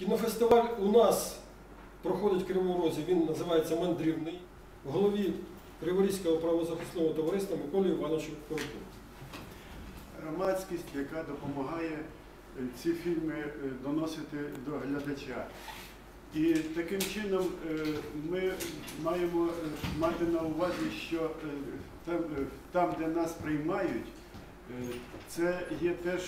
Кінофестиваль у нас проходить в Кривому Розі, він називається Мандрівний. В голові Криворізького правозахисного товариства Миколі Івановичу Коробку. громадськість, яка допомагає е, ці фільми е, доносити до глядача. І таким чином е, ми маємо мати на увазі, що там, де нас приймають, це є теж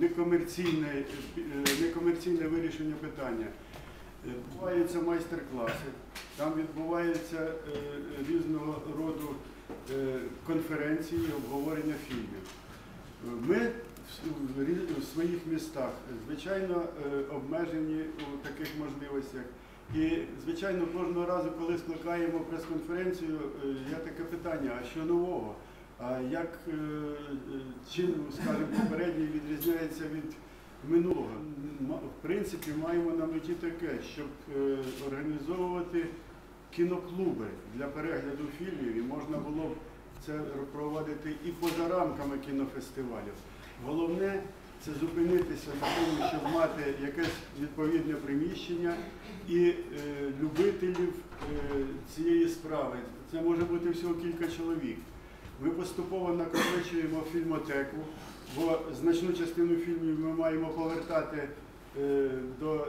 некомерційне, е, некомерційне вирішення питання. Е, Відбуваються майстер-класи, там відбуваються е, різного роду конференції, обговорення фільмів. Ми в- своїх містах, звичайно, обмежені у таких можливостях. І, звичайно, кожного разу, коли скликаємо прес-конференцію, є таке питання, а що нового? А як е, е, чим, скажімо, попередній відрізняється від минулого? В принципі, маємо на меті таке, щоб е, організовувати кіноклуби для перегляду фільмів, і можна було б це проводити і поза рамками кінофестивалів. Головне це зупинитися на тому, щоб мати якесь відповідне приміщення і е, любителів е, цієї справи. Це може бути всього кілька чоловік. Ми поступово накопичуємо фільмотеку, бо значну частину фільмів ми маємо повертати е, до е,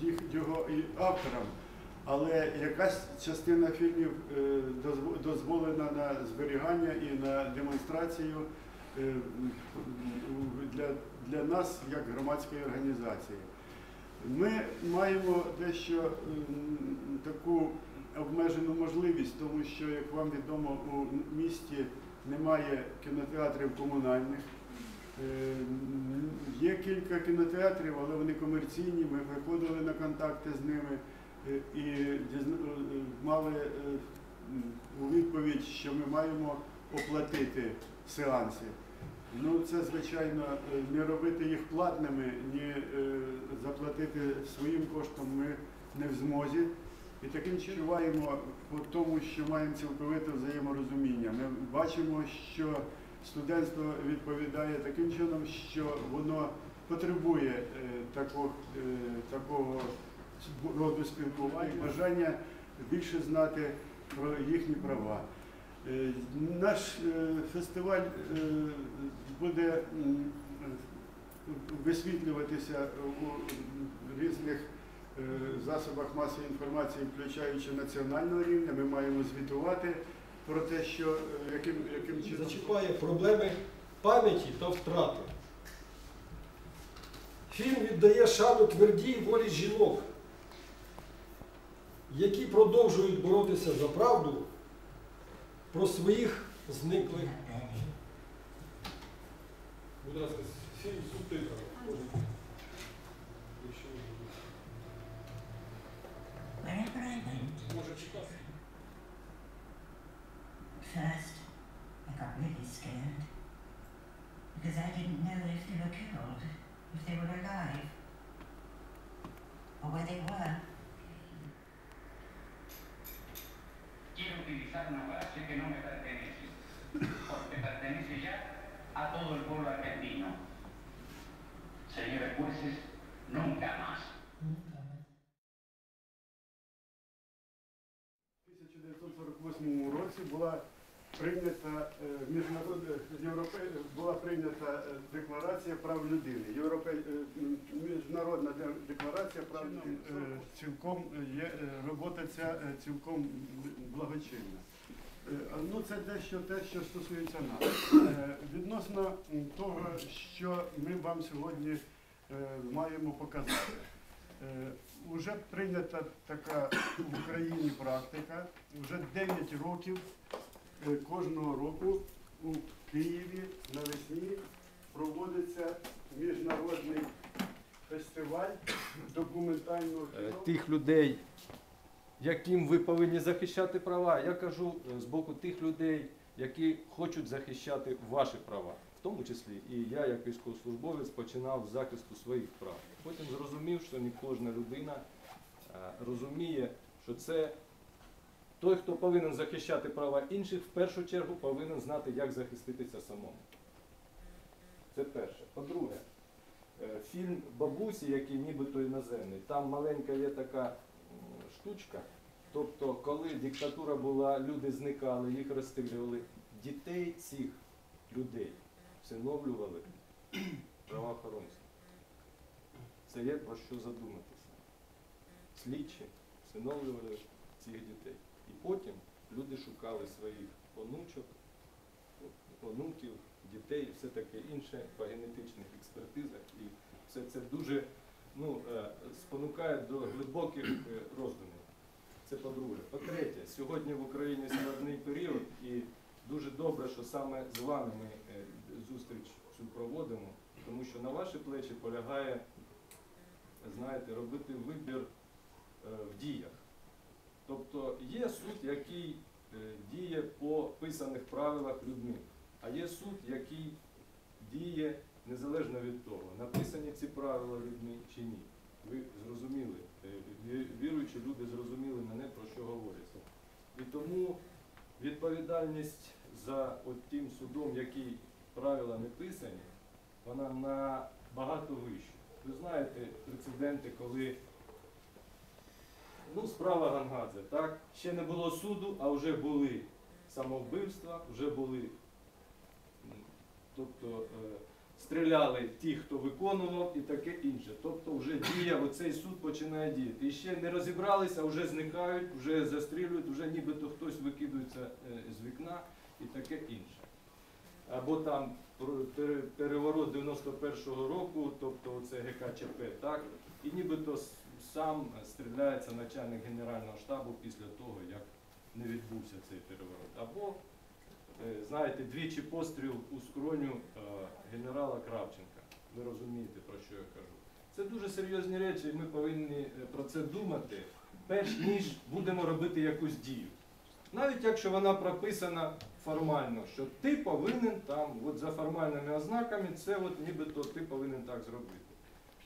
їх його авторам. Але якась частина фільмів е, дозволена на зберігання і на демонстрацію для, для нас як громадської організації. Ми маємо дещо таку обмежену можливість, тому що, як вам відомо, у місті немає кінотеатрів комунальних. Е, Є кілька кінотеатрів, але вони комерційні. Ми виходили на контакти з ними е, і е, мали у відповідь, що ми маємо оплатити сеанси. Ну, це, звичайно, не робити їх платними, ні заплатити своїм коштом ми не в змозі. І таким відчуваємо по тому, що маємо цілковите взаєморозуміння. Ми бачимо, що студентство відповідає таким чином, що воно потребує е, тако- е, такого роду спілкування, бажання більше знати про їхні права. Е, Наш фестиваль буде висвітлюватися у різних засобах масової інформації, включаючи національного рівня. Ми маємо звітувати про те, що е, яким, яким чином Зачіпає проблеми пам'яті та втрати. Фільм віддає шану твердій волі жінок, які продовжують боротися за правду про своїх зниклих. Будь ласка, фільм субтитрами. because I didn't know if they were killed, if they were alive, or where they were. Quiero utilizar una frase que no me pertenece, porque pertenece ya a todo el pueblo argentino. Señores jueces, nunca más. У 1948 році була прийнята е, міжнародна європе, була прийнята е, декларація прав людини. Європе, е, міжнародна декларація прав людини. Цілком є робота ця цілком благочинна. Ну, це дещо те, що стосується нас. Відносно того, що ми вам сьогодні маємо показати. Уже прийнята така в Україні практика. Вже 9 років кожного року у Києві навесні проводиться міжнародний фестиваль документального Е, кіно. тих людей, яким ви повинні захищати права. Я кажу е, з боку тих людей, які хочуть захищати ваші права, в тому числі і я, як військовослужбовець, починав з захисту своїх прав. Потім зрозумів, що не кожна людина е, розуміє, що це той, хто повинен захищати права інших, в першу чергу повинен знати, як захиститися самому. Це перше. По-друге, е, фільм бабусі, який нібито іноземний. Там маленька є така штучка. Тобто, коли диктатура була, люди зникали, їх розстрілювали. Дітей цих людей всиновлювали правоохоронці. Це є про що задуматися. Слідчі всиновлювали цих дітей. І потім люди шукали своїх онучок, онуків, дітей і все таке інше по генетичних експертизах. І все це дуже ну, е, спонукає до глибоких е, роздумів. Це по-друге. По-третє, сьогодні в Україні складний період і дуже добре, що саме з вами ми е, зустріч цю проводимо, тому що на ваші плечі полягає, знаєте, робити вибір в діях. Тобто є суд, який е, діє по писаних правилах людьми, а є суд, який діє незалежно від того, написані ці правила людьми чи ні. Ви зрозуміли, е, віруючі люди зрозуміли мене, про що говориться. І тому відповідальність за тим судом, який правила не писані, вона набагато вища. Ви знаєте прецеденти, коли ну, справа Гангадзе, так? Ще не було суду, а вже були самовбивства, вже були, тобто е, стріляли ті, хто виконував і таке інше. Тобто вже дія, оцей суд починає діяти. І ще не розібралися, вже зникають, вже застрілюють, вже нібито хтось викидується е, з вікна і таке інше. Або там переворот 91-го року, тобто це ГКЧП, так? І нібито сам стріляється начальник Генерального штабу після того, як не відбувся цей переворот. Або, е, знаєте, двічі постріл у скроню е, генерала Кравченка. Ви розумієте, про що я кажу. Це дуже серйозні речі, і ми повинні е, про це думати, перш ніж будемо робити якусь дію. Навіть якщо вона прописана формально, що ти повинен там, от за формальними ознаками, це от нібито ти повинен так зробити.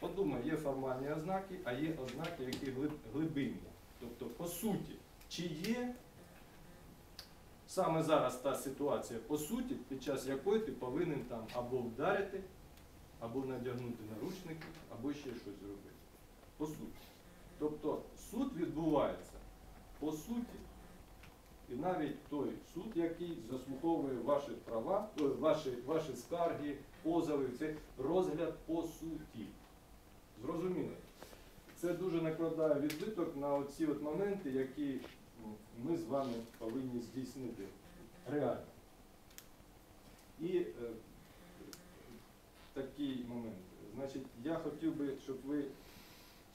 Подумай, є формальні ознаки, а є ознаки, які глибинні. Тобто, по суті, чи є саме зараз та ситуація, по суті, під час якої ти повинен там або вдарити, або надягнути наручники, або ще щось зробити. По суті. Тобто суд відбувається по суті. І навіть той суд, який заслуховує ваші права, е, ваші, ваші скарги, позови, це розгляд по суті. Зрозуміло? Це дуже накладає відбиток на оці от моменти, які ми з вами повинні здійснити реально. І е, такий момент. Значить, я хотів би, щоб ви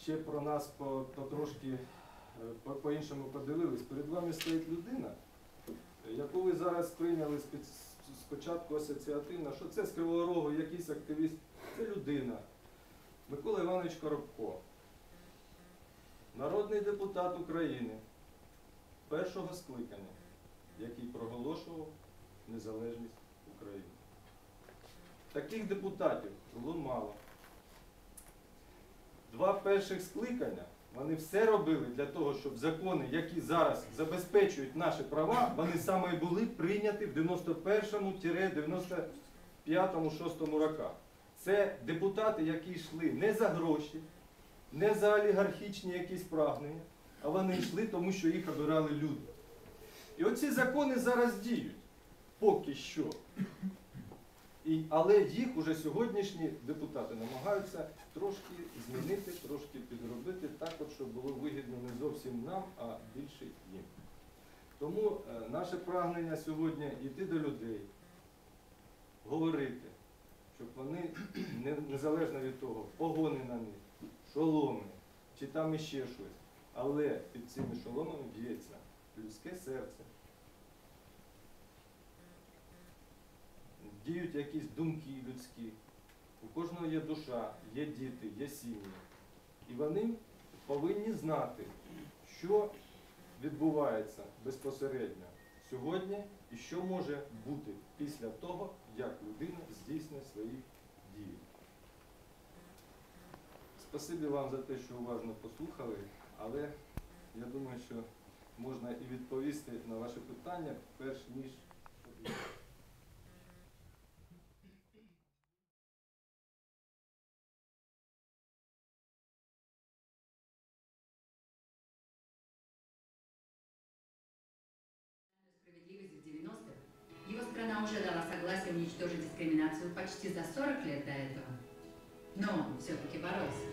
ще про нас по- потрошки е, по- по-іншому подивились. Перед вами стоїть людина, яку ви зараз прийняли спочатку асоціативно, що це з Кривого Рогу якийсь активіст. Це людина. Микола Іванович Коробко, народний депутат України першого скликання, який проголошував незалежність України. Таких депутатів було мало. Два перших скликання вони все робили для того, щоб закони, які зараз забезпечують наші права, вони саме і були прийняті в 91-95-6 роках. Це депутати, які йшли не за гроші, не за олігархічні якісь прагнення, а вони йшли, тому що їх обирали люди. І оці закони зараз діють. Поки що. І, але їх уже сьогоднішні депутати намагаються трошки змінити, трошки підробити так, от, щоб було вигідно не зовсім нам, а більше їм. Тому е, наше прагнення сьогодні йти до людей, говорити, щоб вони, незалежно від того, погони на них, шоломи, чи там іще щось, але під цими шоломами б'ється людське серце. діють якісь думки людські. У кожного є душа, є діти, є сім'ї. І вони повинні знати, що відбувається безпосередньо сьогодні і що може бути після того, як людина здійснює свої дії. Спасибі вам за те, що уважно послухали, але я думаю, що можна і відповісти на ваші питання, перш ніж. уничтожить дискриминацию почти за 40 лет до этого. Но он все-таки боролся.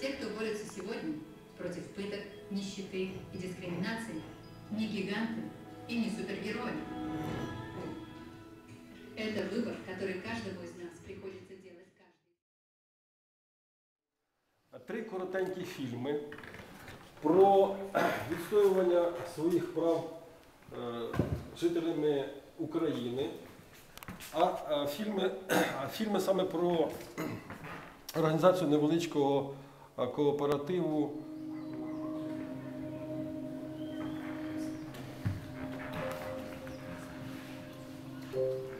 Те, кто борется сегодня против пыток, нищеты и дискриминации, не гиганты и не супергерои. Это выбор, который каждому из нас приходится делать каждый. Три коротенькі фільми про відстоювання своїх прав е, жителями України, А фільми, фільми саме про організацію невеличкого кооперативу. кооперативу. Е,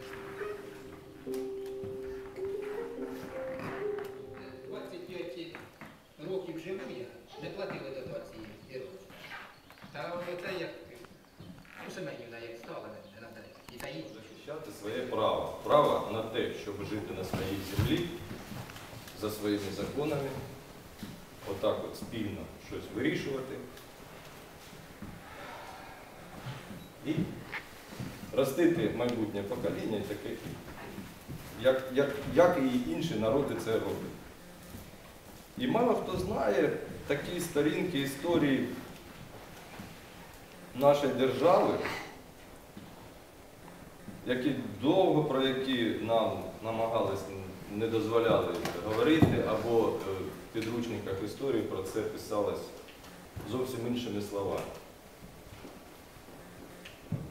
своїми законами, отак от спільно щось вирішувати. І ростити майбутнє покоління і таке, як, як, як і інші народи це роблять. І мало хто знає такі сторінки історії нашої держави, які довго про які нам намагались не дозволяли говорити, або е, в підручниках історії про це писалось зовсім іншими словами.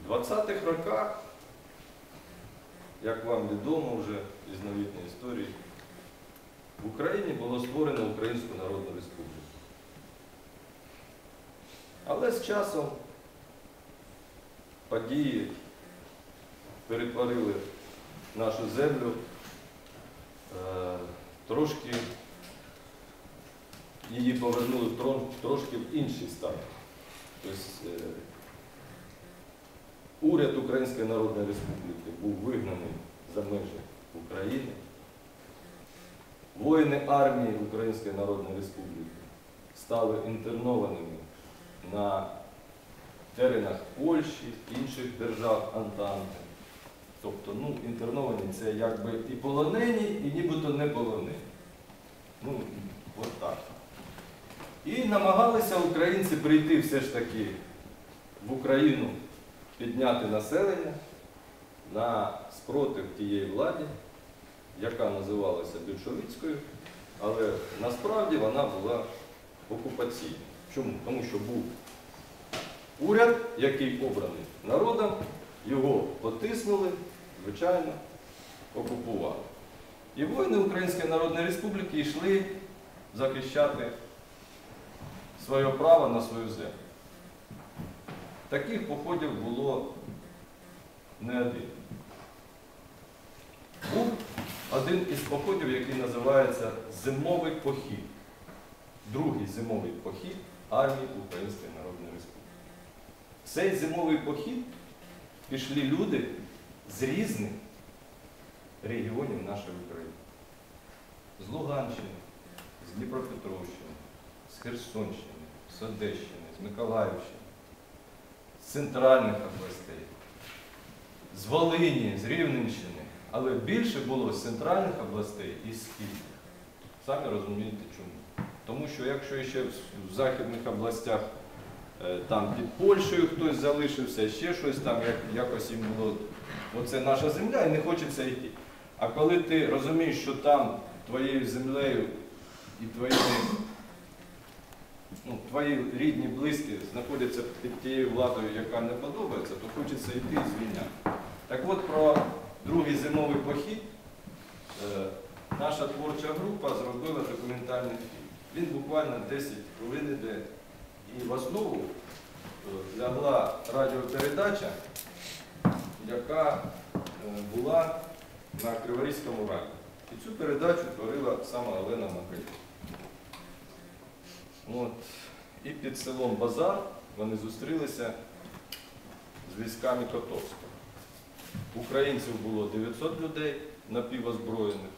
В 20-х роках, як вам відомо вже із новітньої історії, в Україні було створено Українську Народну Республіку. Але з часом події перетворили нашу землю трошки, її повернули трошки в інший стан. Тобто, е, уряд Української Народної Республіки був вигнаний за межі України. Воїни армії Української Народної Республіки стали інтернованими на теренах Польщі, інших держав Антанти. Тобто, ну, інтерновані це якби і полонені, і нібито не полонені. Ну, от так. І намагалися українці прийти все ж таки в Україну, підняти населення на спротив тієї владі, яка називалася більшовицькою, але насправді вона була окупаційною. Чому? Тому що був уряд, який обраний народом, його потиснули, звичайно, окупували. І воїни Української Народної Республіки йшли захищати своє право на свою землю. Таких походів було не один. Був один із походів, який називається Зимовий похід. Другий зимовий похід армії Української Народної Республіки. Цей зимовий похід пішли люди з різних регіонів нашої України. З Луганщини, з Дніпропетровщини, з Херсонщини, з Одещини, з Миколаївщини, з центральних областей, з Волині, з Рівненщини. Але більше було з центральних областей і з східних. Самі розумієте чому. Тому що якщо ще в західних областях там під Польщею хтось залишився, ще щось там, як, якось їм було, оце наша земля і не хочеться йти. А коли ти розумієш, що там твоєю землею і твоїми, ну, твої рідні, близькі знаходяться під тією владою, яка не подобається, то хочеться йти і звільняти. Так от про другий зимовий похід е, наша творча група зробила документальний фільм. Він буквально 10 хвилин іде. І в основу е, лягла радіопередача, яка е, була на Криворізькому радіо. І цю передачу творила сама Олена. От. І під селом Базар вони зустрілися з військами Котовського. Українців було 900 людей напівозброєних.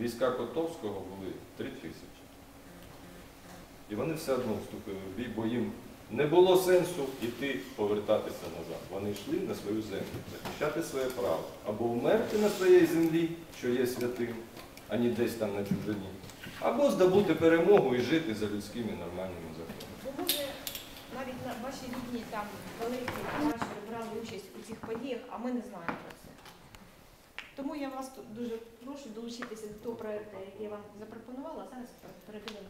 Війська Котовського були 3 тисячі. І вони все одно вступили в бій, бо їм Не було сенсу йти повертатися назад. Вони йшли на свою землю, захищати своє право. Або вмерти на своїй землі, що є святим, а не десь там на чужині, або здобути перемогу і жити за людськими нормальними законами. Бо може навіть на ваші рідні там великі пращури брали участь у цих подіях, а ми не знаємо про це. Тому я вас дуже прошу долучитися до того проекту, який я вам запропонувала, а зараз фільм.